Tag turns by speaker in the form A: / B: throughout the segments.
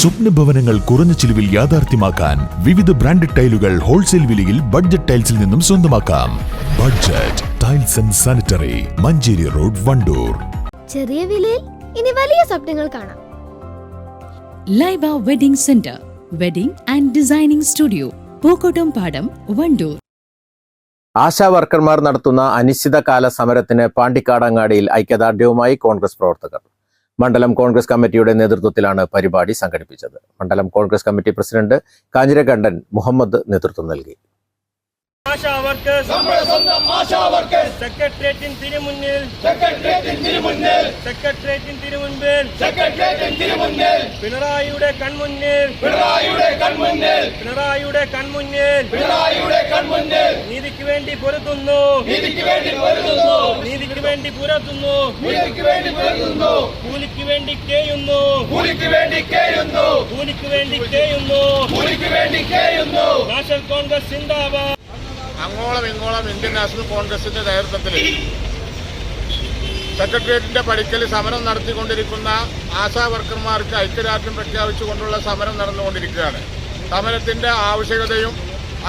A: സ്വപ്ന ഭവനങ്ങൾ കുറഞ്ഞ ചിലവിൽ യാഥാർത്ഥ്യമാക്കാൻ വിവിധ ബ്രാൻഡഡ് ടൈലുകൾ ഹോൾസെയിൽ വിലയിൽ ബഡ്ജറ്റ് ടൈൽസിൽ നിന്നും സ്വന്തമാക്കാം. Budget tiles and sanitary Manjeri road Wandoor.
B: ചെറിയ വിലയിൽ ഇനി വലിയ സ്വപ്നങ്ങൾ കാണാം.
C: Laiba wedding centre wedding and designing studio Pookkottumpadam Wandoor.
D: Asha വർക്കർമാർ നടത്തുന്ന അനിശ്ചിതകാല സമരത്തിന് പാണ്ടിക്കാടങ്ങാടിയിൽ ഐക്യദാർഢ്യവുമായി കോൺഗ്രസ് പ്രവർത്തകർ. മണ്ഡലം കോൺഗ്രസ് കമ്മിറ്റിയുടെ നേതൃത്വത്തിലാണ് പരിപാടി സംഘടിപ്പിച്ചത്. മണ്ഡലം കോൺഗ്രസ് കമ്മിറ്റി പ്രസിഡന്റ് കാഞ്ഞിരകണ്ഠൻ മുഹമ്മദ് നേതൃത്വം നൽകി.
E: സെക്രട്ടേറിയറ്റിൻ തിരുമുന്നിൽ. സെക്രട്ടേറിയറ്റിൻ തിരുമുൻപിൽ. പിണറായിയുടെ കൺമുന്നിൽ. പിണറായിയുടെ കൺമുന്നിൽ. പിണറായിയുടെ കൺമുന്നിൽ. പിണറായിയുടെ കൺമുന്നിൽ. നീതിക്ക് വേണ്ടി പൊരുതുന്നു. നീതിക്ക് വേണ്ടി വേണ്ടി പുരത്തുന്നു. കൂലിക്ക് വേണ്ടി പുരത്തുന്നു. കൂലിക്ക് വേണ്ടി കേയുന്നു. കൂലിക്ക് വേണ്ടി കേയുന്നു. കൂലിക്ക് വേണ്ടി കേയുന്നു. കൂലിക്ക് വേണ്ടി കേയുന്നു. നാഷണൽ കോൺഗ്രസ് സിന്ദാബാദ്
F: അങ്ങോളം ഇങ്ങോളം ഇന്ത്യൻ നാഷണൽ കോൺഗ്രസിന്റെ നേതൃത്വത്തിൽ സെക്രട്ടേറിയറ്റിന്റെ പടിക്കൽ സമരം നടത്തിക്കൊണ്ടിരിക്കുന്ന ആശാ വർക്കർമാർക്ക് ഐക്യരാഷ്ട്രം പ്രഖ്യാപിച്ചുകൊണ്ടുള്ള സമരം നടന്നുകൊണ്ടിരിക്കുകയാണ്. സമരത്തിന്റെ ആവശ്യകതയും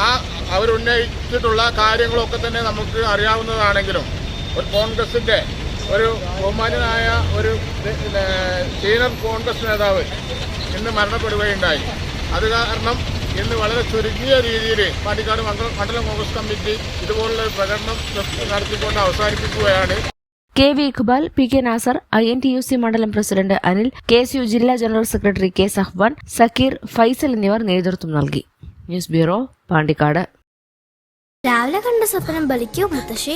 F: ആ അവരുന്നയിച്ചിട്ടുള്ള കാര്യങ്ങളൊക്കെ തന്നെ നമുക്ക് അറിയാവുന്നതാണെങ്കിലും ഒരു കോൺഗ്രസിന്റെ ഒരു ബഹുമാനായ ഒരു സീനിയർ കോൺഗ്രസ് നേതാവ് ഇന്ന് മരണപ്പെടുകയുണ്ടായി. അത് കാരണം ഇന്ന് വളരെ ചുരുങ്ങിയ രീതിയിൽ പാണ്ടിക്കാട് മണ്ഡലം മണ്ഡലം കോൺഗ്രസ് കമ്മിറ്റി ഇതുപോലുള്ള ഒരു പ്രകടനം നടത്തിക്കൊണ്ട് അവസാനിപ്പിക്കുകയാണ്.
G: K V Iqbal P K Nasar I N T U C മണ്ഡലം president Anil K S U ജില്ലാ general secretary K Sahwan Sakkeer Faisal എന്നിവർ നേതൃത്വം നൽകി. News bureau Pandikkad.
B: രാവിലെ കണ്ട സ്വപ്നം ബലിക്കോ മുത്തശ്ശി?